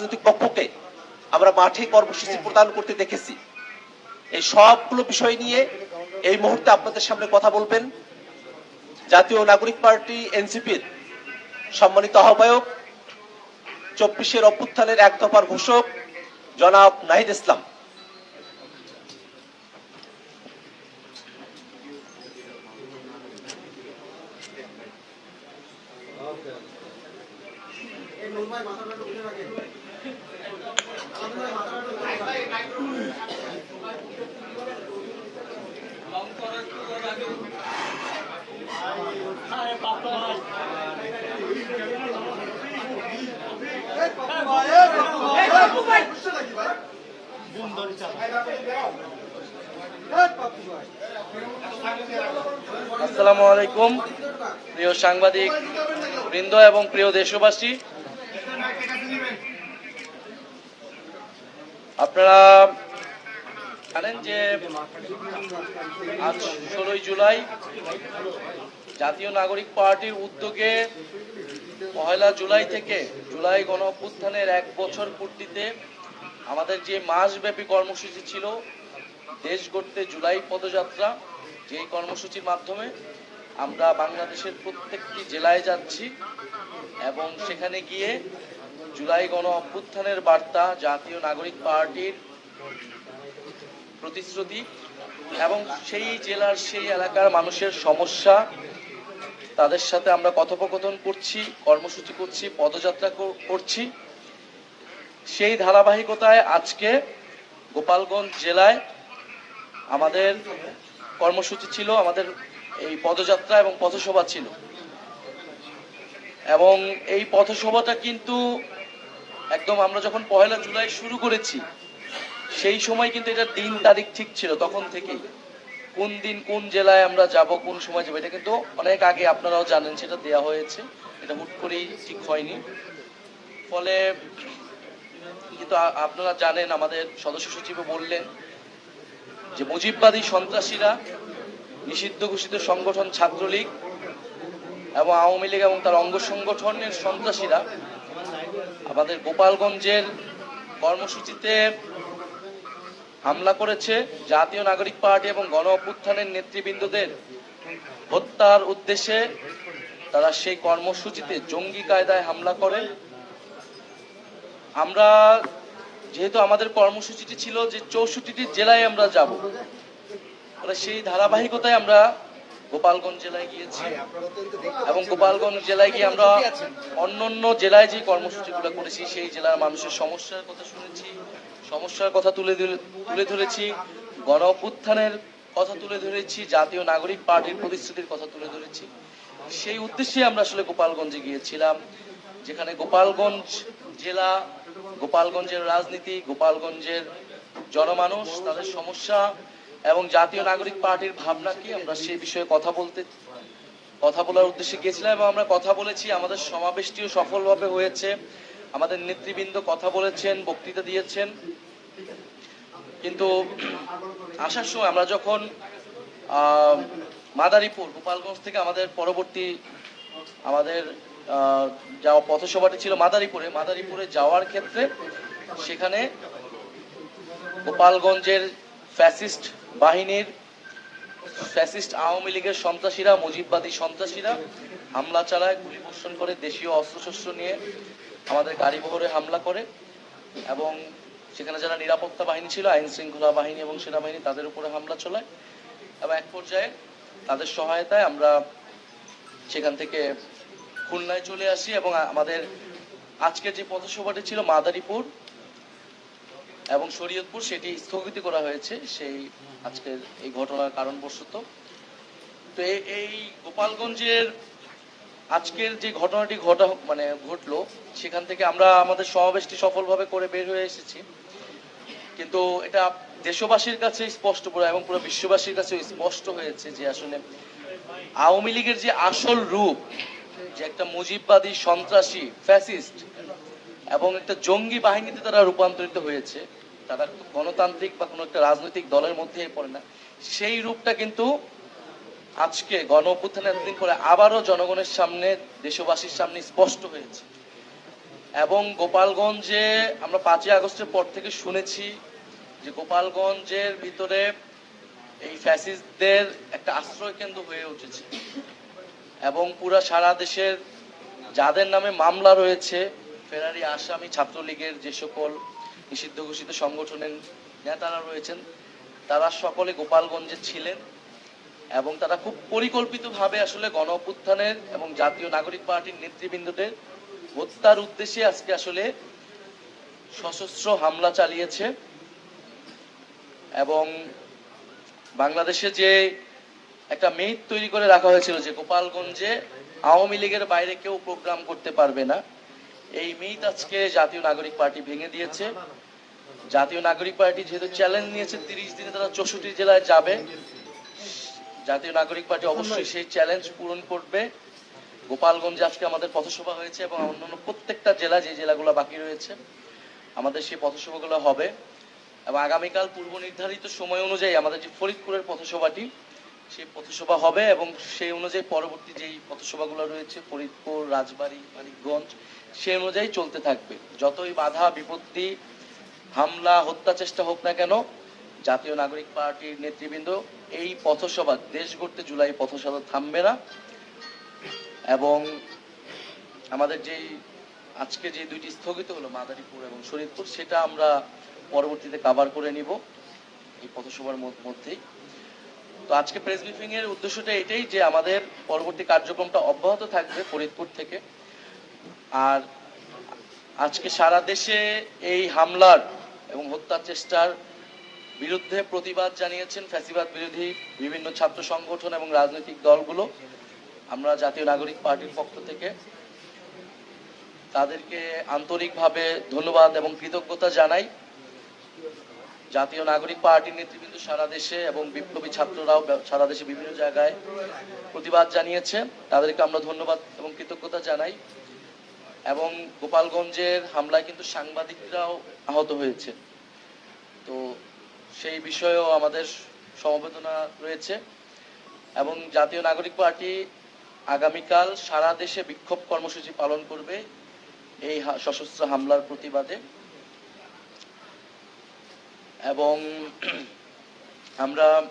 রাজনৈতিক পক্ষকে আমরা মাঠে কর্মসূচি প্রদান করতে দেখেছি। এই সবগুলো বিষয় নিয়ে এই মুহূর্তে আপনাদের সামনে কথা বলবেন জাতীয় নাগরিক পার্টি এনসিপির সম্মানিত আহ্বায়ক চব্বিশের অভ্যুত্থানের এক দফার ঘোষক জনাব নাহিদ ইসলাম। আসসালামু আলাইকুম প্রিয় সাংবাদিক বৃন্দ এবং প্রিয় দেশবাসী। আপনারা জানেন যে আজ ষোলোই জুলাই জাতীয় নাগরিক পার্টির উদ্যোগে পয়লা জুলাই থেকে জুলাই গণ অভ্যুত্থানের এক বছর পূর্তিতে আমাদের যে মাসব্যাপী কর্মসূচি ছিল, দেশ গড়তে জুলাই পদযাত্রা, যেই কর্মসূচির মাধ্যমে আমরা বাংলাদেশের প্রত্যেকটি জেলায় যাচ্ছি এবং সেখানে গিয়ে জুলাই গণ অভ্যুত্থানের বার্তা জাতীয় নাগরিক পার্টির প্রতিশ্রুতি এবং সেই জেলার সেই এলাকার মানুষের সমস্যা। তাদের সাথে আমরা কথোপকথন করছি, কর্মসূচি করছি, পদযাত্রা করছি। সেই ধারাবাহিকতায় আজকে গোপালগঞ্জ জেলায় আমাদের কর্মসূচি ছিল, আমাদের এই পদযাত্রা এবং পথসভা ছিল। এবং এই পথসভাটা কিন্তু একদম আমরা যখন পয়লা জুলাই শুরু করেছি, সেই সময় কিন্তু এটা দিন তারিখ ঠিক ছিল, তখন থেকেই। কোন দিন কোন জেলায় আমরা যাব, কোন সময় যাব, এটা কিন্তু অনেক আগে আপনারাও জানেন, সেটা দেয়া হয়েছে। এটা হুট করেই ঠিক হয়নি। ফলে কিন্তু আপনারা জানেন, আমাদের সদস্য সচিবও বললেন যে মুজিববাদী সন্ত্রাসীরা নিষিদ্ধ ঘোষিত সংগঠন ছাত্রলীগ এবং আওয়ামী লীগ এবং তার অঙ্গ সংগঠনের সন্ত্রাসীরা আমাদের গোপালগঞ্জের কর্মসূচিতে হামলা করেছে জাতীয় নাগরিক পার্টি এবং গণ অভ্যুত্থানের নেতৃবৃন্দদের হত্যার উদ্দেশ্যে। তারা সেই কর্মসূচিতে জঙ্গি কায়দায় হামলা করে আমরা যেহেতু আমাদের কর্মসূচিটি ছিল যে চৌষট্টিটি জেলায় আমরা যাব সেই ধারাবাহিকতায় আমরা গোপালগঞ্জ জেলায় গিয়েছি। এবং গোপালগঞ্জ জেলায় গিয়ে আমরা অন্য অন্য জেলায় যে কর্মসূচিগুলো করেছি সেই জেলার মানুষের সমস্যার কথা শুনেছি সমস্যার কথা তুলে তুলে ধরেছি গণ অভ্যুত্থানের কথা তুলে ধরেছি জাতীয় নাগরিক পার্টির প্রতিশ্রুতির কথা তুলে ধরেছি। সেই উদ্দেশ্যে আমরা আসলে গোপালগঞ্জে গিয়েছিলাম যেখানে গোপালগঞ্জ জেলা গোপালগঞ্জের রাজনীতি গোপালগঞ্জের জনমানুষ তাদের সমস্যা এবং জাতীয় নাগরিক পার্টির ভাবনা কি? আমরা সেই বিষয়ে কথা বলতে, কথা বলার উদ্দেশ্যে গিয়েছিলাম এবং আমরা কথা বলেছি। আমাদের সমাবেশটিও সফলভাবে হয়েছে। আমাদের নেতৃবৃন্দ কথা বলেছেন, বক্তৃতা দিয়েছেন। কিন্তু আসার সময় আমরা যখন মাদারীপুর, গোপালগঞ্জ থেকে আমাদের পরবর্তী, আমাদের যাওয়া পথসভাটি ছিল মাদারীপুরে মাদারীপুরে যাওয়ার ক্ষেত্রে সেখানে গোপালগঞ্জের ফ্যাসিস্ট বাহিনীর ফ্যাসিস্ট আওয়ামী লীগের সন্ত্রাসীরা, মুজিববাদী সন্ত্রাসীরা হামলা চালায় গুলি বর্ষণ করে, দেশীয় অস্ত্রশস্ত্র নিয়ে আমাদের গাড়ি বহরে হামলা করে এবং সেখানে যারা নিরাপত্তা বাহিনী ছিল, আইন শৃঙ্খলা বাহিনী এবং সেনাবাহিনী তাদের উপরে হামলা চলায় এবং এক পর্যায়ে তাদের সহায়তায় আমরা সেখান থেকে খুলনায় চলে আসি এবং আমাদের আজকের যে পথসভাটি ছিল মাদারীপুর এবং শরীয়তপুর সেটি স্থগিত করা হয়েছে, সেই আজকের এই ঘটনার কারণবশত। তো এই- গোপালগঞ্জের আজকের যে ঘটনাটি ঘটা মানে ঘটলো, সেখান থেকে আমরা আমাদের সমাবেশটি সফলভাবে করে বের হয়ে এসেছি। কিন্তু এটা দেশবাসীর কাছে স্পষ্ট পুরো এবং পুরো বিশ্ববাসীর কাছে স্পষ্ট হয়েছে যে আসলে আওয়ামী লীগের যে আসল রূপ, যে একটা মুজিববাদী সন্ত্রাসী, ফ্যাসিস্ট এবং একটা জঙ্গি বাহিনীতে তারা রূপান্তরিত হয়েছে তারা গণতান্ত্রিক বা কোনো একটা রাজনৈতিক দলের মধ্যে পড়ে না। সেই রূপটা কিন্তু আজকে গণ অভ্যুত্থানের পরে আবারও জনগণের সামনে, দেশবাসীর সামনে স্পষ্ট হয়েছে। এবং গোপালগঞ্জে আমরা পাঁচই আগস্টের পর থেকে শুনেছি যে গোপালগঞ্জের ভিতরে এই ফ্যাসিস্টদের একটা আশ্রয় কেন্দ্র হয়ে উঠেছে। এবং পুরা সারা দেশের যাদের নামে মামলা রয়েছে, ফেরারি আসামি ছাত্রলীগের যে সকল নিষিদ্ধ ঘোষিত সংগঠনের নেতারা রয়েছেন। তারা সকলে গোপালগঞ্জে ছিলেন এবং তারা খুব পরিকল্পিতভাবে আসলে গণ অভ্যুত্থানের এবং জাতীয় নাগরিক পার্টির নেতৃবৃন্দদের হত্যার উদ্দেশ্যে আজকে আসলে সশস্ত্র হামলা চালিয়েছে এবং বাংলাদেশে যে একটা মেদ তৈরি করে রাখা হয়েছিল যে গোপালগঞ্জে আওয়ামী লীগের বাইরে কেউ প্রোগ্রাম করতে পারবে না এই মিথ আজকে জাতীয় নাগরিক পার্টি ভেঙে দিয়েছে। জাতীয় নাগরিক পার্টি যেহেতু চ্যালেঞ্জ নিয়েছে, তিরিশ দিনে তারা চৌষট্টি জেলায় যাবে। জাতীয় নাগরিক পার্টি অবশ্যই সেই চ্যালেঞ্জ পূরণ করবে। গোপালগঞ্জে আজকে আমাদের পথসভা হয়েছে এবং অন্যান্য প্রত্যেকটা জেলা যে জেলাগুলো বাকি রয়েছে, আমাদের সেই পথসভাগুলো হবে। এবং আগামীকাল পূর্ব নির্ধারিত সময় অনুযায়ী আমাদের যে ফরিদপুরের পথসভাটি সেই পথসভা হবে এবং সেই অনুযায়ী পরবর্তী যেই পথসভাগুলো রয়েছে, ফরিদপুর, রাজবাড়ী, মানিকগঞ্জ, সেই অনুযায়ী চলতে থাকবে। যতই বাধা, বিপত্তি, হামলা, হত্যা চেষ্টা হোক না কেন, জাতীয় নাগরিক পার্টির নেতৃবৃন্দ এই পথসভা, দেশ গড়তে জুলাই পথসভা থামবে না এবং আমাদের যেই আজকে যে দুইটি স্থগিত হলো, মাদারীপুর এবং শরীরপুর সেটা আমরা পরবর্তীতে কাভার করে নিব এই পথসভার মধ্যেই। তো আজকে প্রেস ব্রিফিং এর উদ্দেশ্যটা এটাই যে আমাদের পরবর্তী কার্যক্রমটা অব্যাহত থাকবে ফরিদপুর থেকে। আর আজকে সারা দেশে এই হামলার এবং হত্যার চেষ্টার বিরুদ্ধে প্রতিবাদ জানিয়েছেন ফ্যাসিবাদ বিরোধী বিভিন্ন ছাত্র সংগঠন এবং রাজনৈতিক দলগুলো। আমরা জাতীয় নাগরিক পার্টির পক্ষ থেকে তাদেরকে আন্তরিকভাবে ধন্যবাদ এবং কৃতজ্ঞতা জানাই। জাতীয় নাগরিক পার্টির নেতৃবৃন্দ সারা দেশে এবং বিপ্লবী ছাত্ররাও সারা দেশে বিভিন্ন জায়গায় প্রতিবাদ জানিয়েছে। তাদেরকে আমরা ধন্যবাদ এবং কৃতজ্ঞতা জানাই। এবং গোপালগঞ্জের হামলায় কিন্তু সাংবাদিকরাও আহত হয়েছে। তো সেই বিষয়েও আমাদের সমবেদনা রয়েছে। এবং জাতীয় নাগরিক পার্টি আগামীকাল সারা দেশে বিক্ষোভ কর্মসূচি পালন করবে এই সশস্ত্র হামলার প্রতিবাদে। এবং আমরা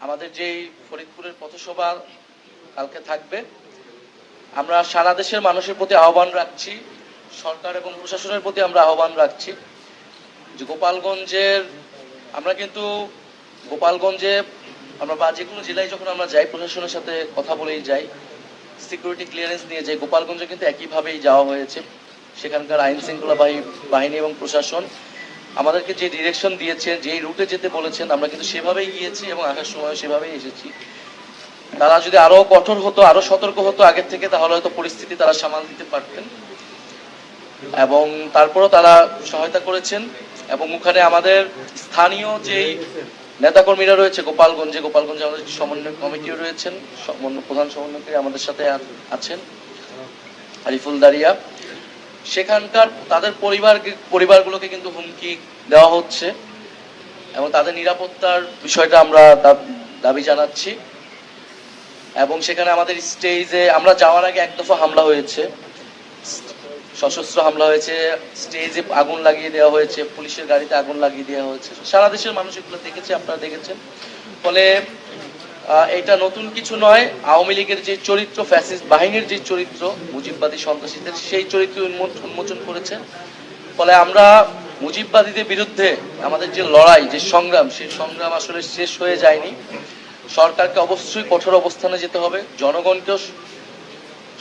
আমাদের যেই ফরিদপুরের পথসভা কালকে থাকবে, আমরা সারা দেশের মানুষের প্রতি আহ্বান রাখছি, সরকার এবং প্রশাসনের প্রতি আমরা আহ্বান রাখছি যে গোপালগঞ্জের, আমরা কিন্তু গোপালগঞ্জে আমরা বা যে কোনো জেলায় যখন আমরা যাই, প্রশাসনের সাথে কথা বলেই যাই সিকিউরিটি ক্লিয়ারেন্স নিয়ে যাই, গোপালগঞ্জে কিন্তু একইভাবেই যাওয়া হয়েছে। সেখানকার আইন শৃঙ্খলা বাহিনী এবং প্রশাসন আমাদেরকে যে ডিরেকশন দিয়েছেন যেই রুটে যেতে বলেছেন, আমরা কিন্তু সেভাবেই গিয়েছি এবং আসার সময় সেভাবেই এসেছি। তারা যদি আরও কঠোর হতো, আরও সতর্ক হতো আগের থেকে, তাহলে হয়তো পরিস্থিতি তারা সামাল দিতে পারতেন। এবং তারপরও তারা সহায়তা করেছেন এবং ওখানে আমাদের স্থানীয় যেই নেতাকর্মীরা রয়েছে, গোপালগঞ্জে গোপালগঞ্জে আমাদের সমন্বয় কমিটিও রয়েছেন প্রধান সমন্বয়কারী আমাদের সাথে আছেন। আরিফুল দারিয়া। সেখানকার তাদের পরিবার পরিবারগুলোকে কিন্তু হুমকি দেওয়া হচ্ছে এবং তাদের নিরাপত্তার বিষয়টা আমরা দাবি জানাচ্ছি। এবং সেখানে আমাদের স্টেজে আমরা যাওয়ার আগে এক দফা হামলা হয়েছে। সশস্ত্র হামলা হয়েছে স্টেজে আগুন লাগিয়ে দেওয়া হয়েছে, পুলিশের গাড়িতে আগুন লাগিয়ে দেওয়া হয়েছে। সারা দেশের মানুষ এগুলো দেখেছে, আপনারা দেখেছেন। ফলে এটা নতুন কিছু নয়। আওয়ামী লীগের যে চরিত্র, ফ্যাসিস্ট বাহিনীর যে চরিত্র, মুজিববাদী সন্ত্রাসীদের সেই চরিত্র উন্মো- উন্মোচন করেছে ফলে আমরা মুজিববাদীদের বিরুদ্ধে আমাদের যে লড়াই, যে সংগ্রাম, সেই সংগ্রাম আসলে শেষ হয়ে যায়নি। সরকারকে অবশ্যই কঠোর অবস্থানে যেতে হবে। জনগণকেও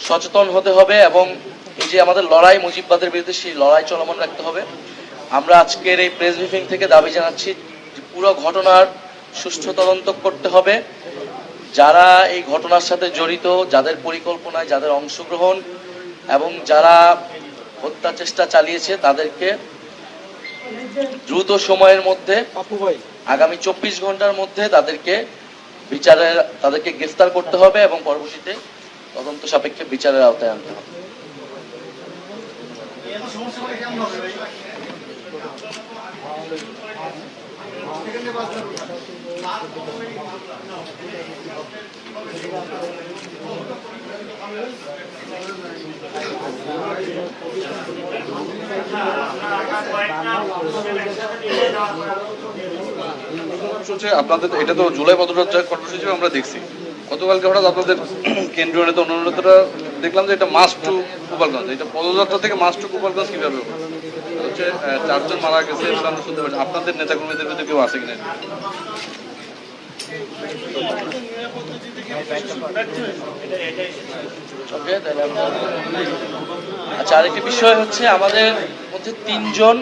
সচেতন হতে হবে এবং এই যে আমাদের লড়াই, মুজিববাদের বিরুদ্ধে সেই লড়াই চলমান রাখতে হবে। আমরা আজকের এই প্রেস ব্রিফিং থেকে দাবি জানাচ্ছি পুরো ঘটনার সুষ্ঠু তদন্ত করতে হবে। যারা এই ঘটনার সাথে জড়িত যাদের পরিকল্পনায় যাদের অংশগ্রহণ এবং যারা হত্যা চেষ্টা চালিয়েছে তাদেরকে দ্রুত সময়ের মধ্যে আগামী চব্বিশ ঘণ্টার মধ্যে তাদেরকে বিচারের তাদেরকে গ্রেফতার করতে হবে এবং পরবর্তীতে তদন্ত সাপেক্ষে বিচারের আওতায় আনতে হবে। আপনাদের, এটা তো জুলাই পদযাত্রা কর্মসূচি আমরা দেখছি গতকালকে হঠাৎ আপনাদের কেন্দ্রীয় নেতা নেতারা দেখলাম যে এটা মাস টু গোপালগঞ্জ এটা পদযাত্রা থেকে মাস টু গোপালগঞ্জ কীভাবে? হচ্ছে চারজন মারা গেছে আমরা শুনতে পাচ্ছি। আপনাদের নেতাকর্মীদের ভিতরে কেউ আছে কিনা? আচ্ছা আরেকটি বিষয় হচ্ছে, আমাদের মধ্যে তিনজন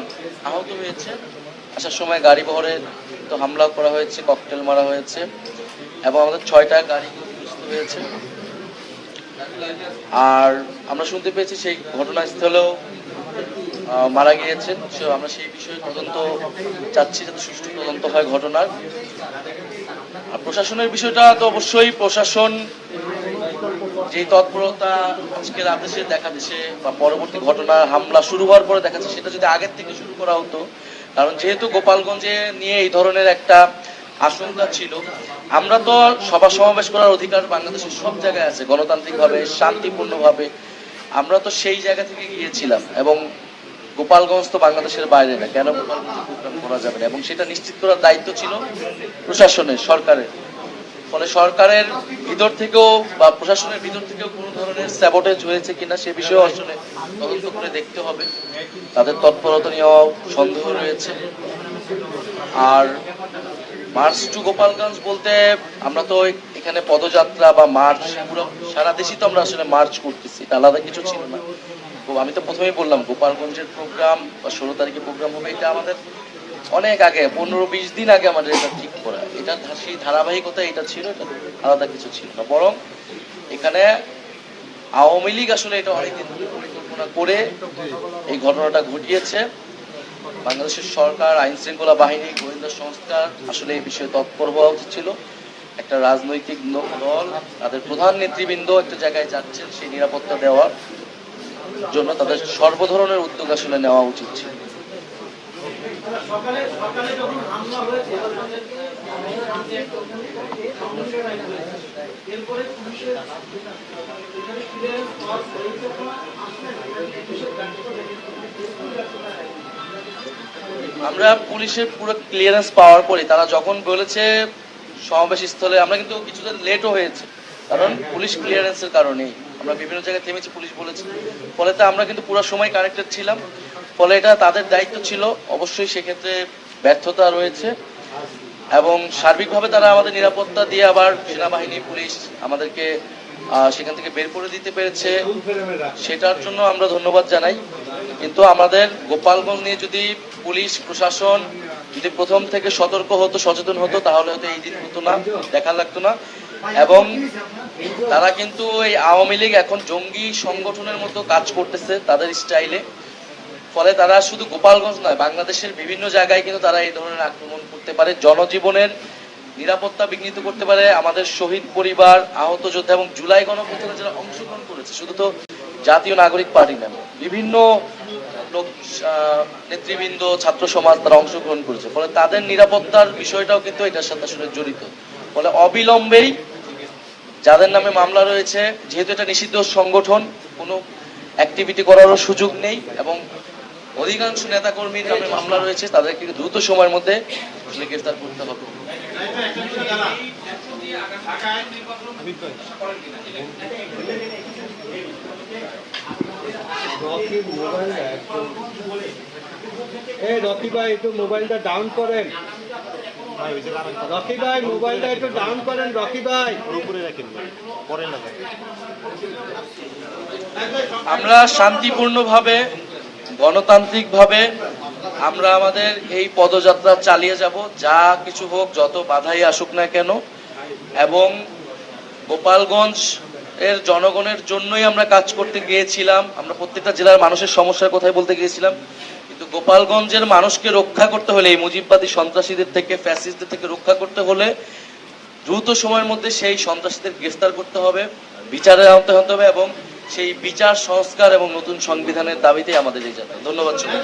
আহত হয়েছে। আসার সময় গাড়ি বহরে তো হামলা করা হয়েছে, ককটেল মারা হয়েছে, এবং আমাদের ছয়টা গাড়ি হয়েছে। আর আমরা শুনতে পেয়েছি সেই ঘটনাস্থলেও মারা গিয়েছেন। আমরা সেই বিষয়ে তদন্ত চাচ্ছি যাতে সুষ্ঠু তদন্ত হয় ঘটনার। আর প্রশাসনের বিষয়টা তো অবশ্যই প্রশাসন যে তৎপরতা আজকের আদেশে দেখা দিচ্ছে বা পরবর্তী ঘটনা, হামলা শুরু হওয়ার পরে দেখাচ্ছে, সেটা যদি আগের থেকে শুরু করা হতো, কারণ যেহেতু গোপালগঞ্জে নিয়ে এই ধরনের একটা আশঙ্কা ছিল, আমরা তো সভা সমাবেশ করার অধিকার বাংলাদেশের সব জায়গায় আছে, গণতান্ত্রিকভাবে, শান্তিপূর্ণভাবে। আমরা তো সেই জায়গা থেকে গিয়েছিলাম এবং গোপালগঞ্জ তো বাংলাদেশের বাইরে না। কেন করা যাবে না? এবং সেটা নিশ্চিত করার দায়িত্ব ছিল প্রশাসনের, সরকারের। ফলে সরকারের ভিতর থেকেও বা প্রশাসনের ভিতর থেকেও কোনো ধরনের স্যাবোটেজ হয়েছে কিনা সে বিষয়ে আসলে তদন্ত করে দেখতে হবে। তাদের তৎপরতা নিয়েও সন্দেহ রয়েছে। আর মার্চ টু গোপালগঞ্জ বলতে আমরা তো এখানে পদযাত্রা বা মার্চ, পুরো সারা দেশই তো আমরা আসলে মার্চ করতেছি। আলাদা কিছু ছিল না। আমি তো প্রথমেই বললাম, গোপালগঞ্জের প্রোগ্রাম বা ষোলো তারিখে প্রোগ্রাম হবে, এটা আমাদের অনেক আগে, পনেরো বিশ দিন আগে আমাদের এটা ঠিক করা। এটা সেই ধারাবাহিকতা এটা ছিল, এটা আলাদা কিছু ছিল না। বরং এখানে আওয়ামী লীগ আসলে এটা অনেকদিন পরিকল্পনা করে এই ঘটনাটা ঘটিয়েছে। বাংলাদেশের সরকার আইন শৃঙ্খলা বাহিনী, গোয়েন্দা সংস্থা আসলে এই বিষয়ে তৎপর হওয়া উচিত ছিল। একটা রাজনৈতিক দল, তাদের প্রধান নেতৃবৃন্দ একটা জায়গায় যাচ্ছেন, সেই নিরাপত্তা দেওয়ার। জন্য তাদের সর্বধরনের উদ্যোগ আসলে নেওয়া উচিত ছিল। আমরা পুলিশের পুরো ক্লিয়ারেন্স পাওয়ার পরে তারা যখন বলেছে সমাবেশ স্থলে আমরা কিন্তু কিছুটা লেটও হয়েছে কারণ পুলিশ ক্লিয়ারেন্সের কারণেই। আমরা বিভিন্ন জায়গায় থেমেছি, পুলিশ বলেছে। ফলে তো আমরা কিন্তু পুরো সময় কানেক্টেড ছিলাম। ফলে এটা তাদের দায়িত্ব ছিল। অবশ্যই সেক্ষেত্রে ব্যর্থতা রয়েছে এবং সার্বিকভাবে তারা আমাদের নিরাপত্তা দিয়ে আবার সেনাবাহিনী, পুলিশ আমাদেরকে সেখান থেকে বের করে দিতে পেরেছে। সেটার জন্য আমরা ধন্যবাদ জানাই। কিন্তু আমাদের গোপালগঞ্জ নিয়ে যদি পুলিশ, প্রশাসন যদি প্রথম থেকে সতর্ক হতো, সচেতন হতো, তাহলে হয়তো এই দিন হতো না দেখা লাগতো না। এবং তারা কিন্তু এই আওয়ামী লীগ এখন জঙ্গি সংগঠনের মতো কাজ করতেছে তাদের স্টাইলে। ফলে তারা শুধু গোপালগঞ্জ নয়, বাংলাদেশের বিভিন্ন জায়গায় কিন্তু তারা এই ধরনের আক্রমণ করতে পারে, জনজীবনের নিরাপত্তা বিঘ্নিত করতে পারে। আমাদের শহীদ পরিবার, আহত যোদ্ধা এবং জুলাই গণপ্রথানে যারা অংশগ্রহণ করেছে, শুধু তো জাতীয় নাগরিক পার্টি না, বিভিন্ন লোক নেতৃবৃন্দ, ছাত্র সমাজ তারা অংশগ্রহণ করেছে। ফলে তাদের নিরাপত্তার বিষয়টাও কিন্তু এটার সাথে আসলে জড়িত। ফলে অবিলম্বেই যাদের নামে মামলা রয়েছে, যেহেতু এটা নিষিদ্ধ সংগঠন, কোনো অ্যাক্টিভিটি করারও সুযোগ নেই এবং অধিকাংশ নেতাকর্মীর নামে মামলা রয়েছে, তাদেরকে দ্রুত সময়ের মধ্যে গ্রেফতার করতে হবে। এই রকি ভাই, একটু মোবাইলটা ডাউন করেন। রকি ভাই মোবাইলটা একটু ডাউন করেন রকি ভাই। উপরে রাখেন পরে না আমরা শান্তিপূর্ণভাবে গণতান্ত্রিকভাবে আমরা আমাদের এই পদযাত্রা চালিয়ে যাব। যা কিছু হোক যত বাধাই আসুক না কেন। এবং গোপালগঞ্জ এর জনগণের জন্যই আমরা কাজ করতে গিয়েছিলাম। আমরা প্রত্যেকটা জেলার মানুষের সমস্যার কথাই বলতে গিয়েছিলাম। কিন্তু গোপালগঞ্জের মানুষকে রক্ষা করতে হলে, এই মুজিববাদী সন্ত্রাসীদের থেকে, ফ্যাসিস্টদের থেকে রক্ষা করতে হলে দ্রুত সময়ের মধ্যে সেই সন্ত্রাসীদের গ্রেফতার করতে হবে, বিচারে আনতে হতে হবে এবং সেই বিচার, সংস্কার এবং নতুন সংবিধানের দাবিতে আমাদের এই যাত্রা। ধন্যবাদ সবাই